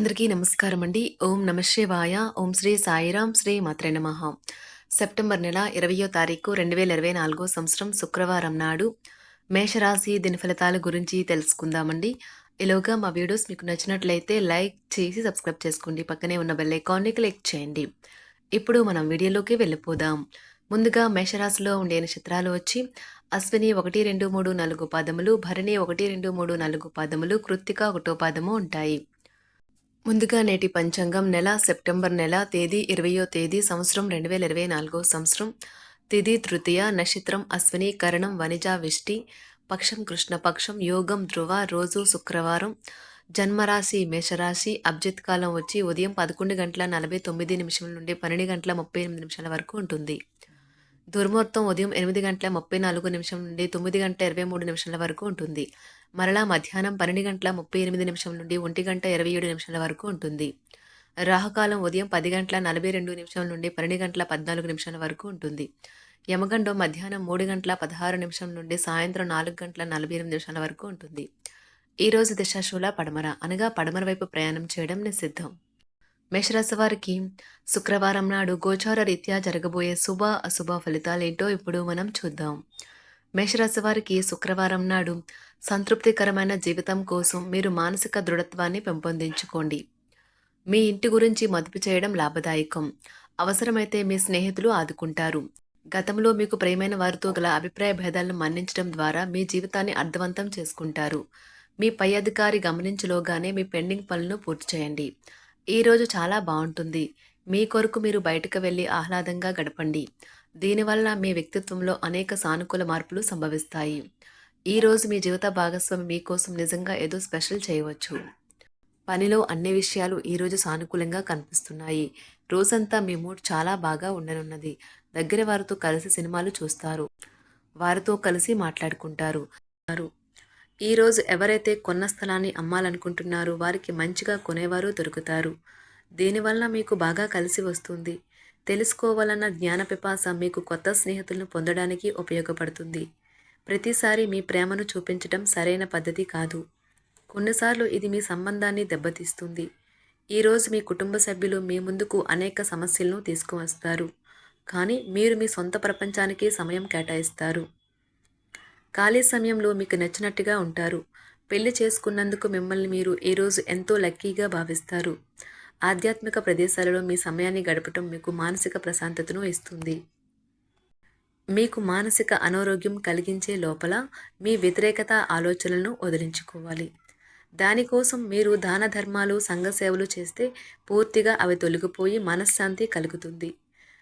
అందరికీ నమస్కారం అండి. ఓం నమశివాయ ఓం శ్రీ సాయిరాం శ్రీ మాత్రే నమ. సెప్టెంబర్ నెల ఇరవయో తారీఖు రెండు వేల ఇరవై నాలుగో సంవత్సరం శుక్రవారం నాడు మేషరాశి దిన ఫలితాల గురించి తెలుసుకుందామండి. ఈలోగా మా వీడియోస్ మీకు నచ్చినట్లయితే లైక్ చేసి సబ్స్క్రైబ్ చేసుకోండి. పక్కనే ఉన్న బెల్ ఐకాన్ని క్లిక్ చేయండి. ఇప్పుడు మనం వీడియోలోకి వెళ్ళిపోదాం. ముందుగా మేషరాశిలో ఉండే నక్షత్రాలు వచ్చి అశ్విని ఒకటి రెండు మూడు నాలుగు పాదములు భరణి ఒకటి రెండు మూడు నాలుగు పాదములు కృత్తిక ఒకటో పాదము ఉంటాయి. ముందుగా నేటి పంచాంగం నెల సెప్టెంబర్ నెల తేదీ ఇరవయో తేదీ సంవత్సరం రెండు వేల ఇరవై నాలుగో సంవత్సరం. తిథి తృతీయ నక్షత్రం అశ్విని కరణం వనిజ విష్టి పక్షం కృష్ణపక్షం యోగం ధ్రువ రోజు శుక్రవారం. జన్మరాశి మేషరాశి అబ్జిత్ కాలం వచ్చి ఉదయం పదకొండు గంటల నలభై తొమ్మిది నిమిషాల నుండి పన్నెండు గంటల ముప్పై ఎనిమిది నిమిషాల వరకు ఉంటుంది. దుర్ముహూర్తం ఉదయం ఎనిమిది గంటల ముప్పై నాలుగు నిమిషం నుండి తొమ్మిది గంటల ఇరవై మూడు నిమిషాల వరకు ఉంటుంది. మరలా మధ్యాహ్నం పన్నెండు గంటల ముప్పై ఎనిమిది నిమిషం నుండి ఒంటి గంట ఇరవై ఏడు నిమిషాల వరకు ఉంటుంది. రాహుకాలం ఉదయం పది గంటల నలభై రెండు నిమిషం నుండి పన్నెండు గంటల పద్నాలుగు నిమిషాల వరకు ఉంటుంది. యమగండం మధ్యాహ్నం మూడు గంటల పదహారు నిమిషం నుండి సాయంత్రం నాలుగు గంటల నలభై ఎనిమిది నిమిషాల వరకు ఉంటుంది. ఈరోజు రోజు దిశాశూల పడమర అనగా పడమర వైపు ప్రయాణం చేయడం నిషిద్ధం. మేషరాశి వారికి శుక్రవారం నాడు గోచార రీత్యా జరగబోయే శుభ అశుభ ఫలితాలేంటో ఇప్పుడు మనం చూద్దాం. మేషరాశి వారికి శుక్రవారం నాడు సంతృప్తికరమైన జీవితం కోసం మీరు మానసిక దృఢత్వాన్ని పెంపొందించుకోండి. మీ ఇంటి గురించి మదుపు చేయడం లాభదాయకం. అవసరమైతే మీ స్నేహితులు ఆదుకుంటారు. గతంలో మీకు ప్రేమైన వారితో గల అభిప్రాయ భేదాలను మన్నించడం ద్వారా మీ జీవితాన్ని అర్థవంతం చేసుకుంటారు. మీ పై అధికారి గమనించలోగానే మీ పెండింగ్ పనులను పూర్తి చేయండి. ఈరోజు చాలా బాగుంటుంది. మీ కొరకు మీరు బయటకు వెళ్ళి ఆహ్లాదంగా గడపండి. దీనివల్ల మీ వ్యక్తిత్వంలో అనేక సానుకూల మార్పులు సంభవిస్తాయి. ఈరోజు మీ జీవిత భాగస్వామి మీకోసం నిజంగా ఏదో స్పెషల్ చేయవచ్చు. పనిలో అన్ని విషయాలు ఈరోజు సానుకూలంగా కనిపిస్తున్నాయి. రోజంతా మీ మూడ్ చాలా బాగా ఉండనున్నది. దగ్గర వారితో కలిసి సినిమాలు చూస్తారు. వారితో కలిసి మాట్లాడుకుంటారు. ఈరోజు ఎవరైతే కొన్న స్థలాన్ని అమ్మాలనుకుంటున్నారో వారికి మంచిగా కొనేవారు దొరుకుతారు. దీనివల్ల మీకు బాగా కలిసి వస్తుంది. తెలుసుకోవాలన్న జ్ఞాన పిపాస మీకు కొత్త స్నేహితులను పొందడానికి ఉపయోగపడుతుంది. ప్రతిసారి మీ ప్రేమను చూపించడం సరైన పద్ధతి కాదు. కొన్నిసార్లు ఇది మీ సంబంధాన్ని దెబ్బతీస్తుంది. ఈరోజు మీ కుటుంబ సభ్యులు మీ ముందుకు అనేక సమస్యలను తీసుకువస్తారు. కానీ మీరు మీ సొంత ప్రపంచానికి సమయం కేటాయిస్తారు. ఖాళీ సమయంలో మీకు నచ్చినట్టుగా ఉంటారు. పెళ్ళి చేసుకున్నందుకు మిమ్మల్ని మీరు ఈరోజు ఎంతో లక్కీగా భావిస్తారు. ఆధ్యాత్మిక ప్రదేశాలలో మీ సమయాన్ని గడపటం మీకు మానసిక ప్రశాంతతను ఇస్తుంది. మీకు మానసిక అనారోగ్యం కలిగించే లోపల మీ వ్యతిరేకత ఆలోచనలను వదిలించుకోవాలి. దానికోసం మీరు దాన ధర్మాలు సంఘ సేవలు చేస్తే పూర్తిగా అవి తొలగిపోయి మనశ్శాంతి కలుగుతుంది.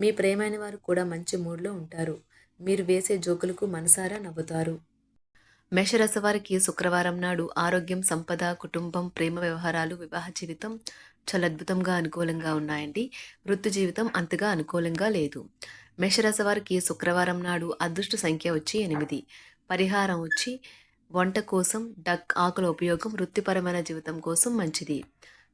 మీ ప్రేమైన వారు కూడా మంచి మూడ్లో ఉంటారు. మీరు వేసే జోకులకు మనసారా నవ్వుతారు. మేషరాశి వారికి శుక్రవారం నాడు ఆరోగ్యం సంపద కుటుంబం ప్రేమ వ్యవహారాలు వివాహ జీవితం చాలా అద్భుతంగా అనుకూలంగా ఉన్నాయండి. వృత్తి జీవితం అంతగా అనుకూలంగా లేదు. మేషరాశి వారికి శుక్రవారం నాడు అదృష్ట సంఖ్య వచ్చి ఎనిమిది. పరిహారం వచ్చి వంట కోసం డక్ ఆకుల ఉపయోగం వృత్తిపరమైన జీవితం కోసం మంచిది.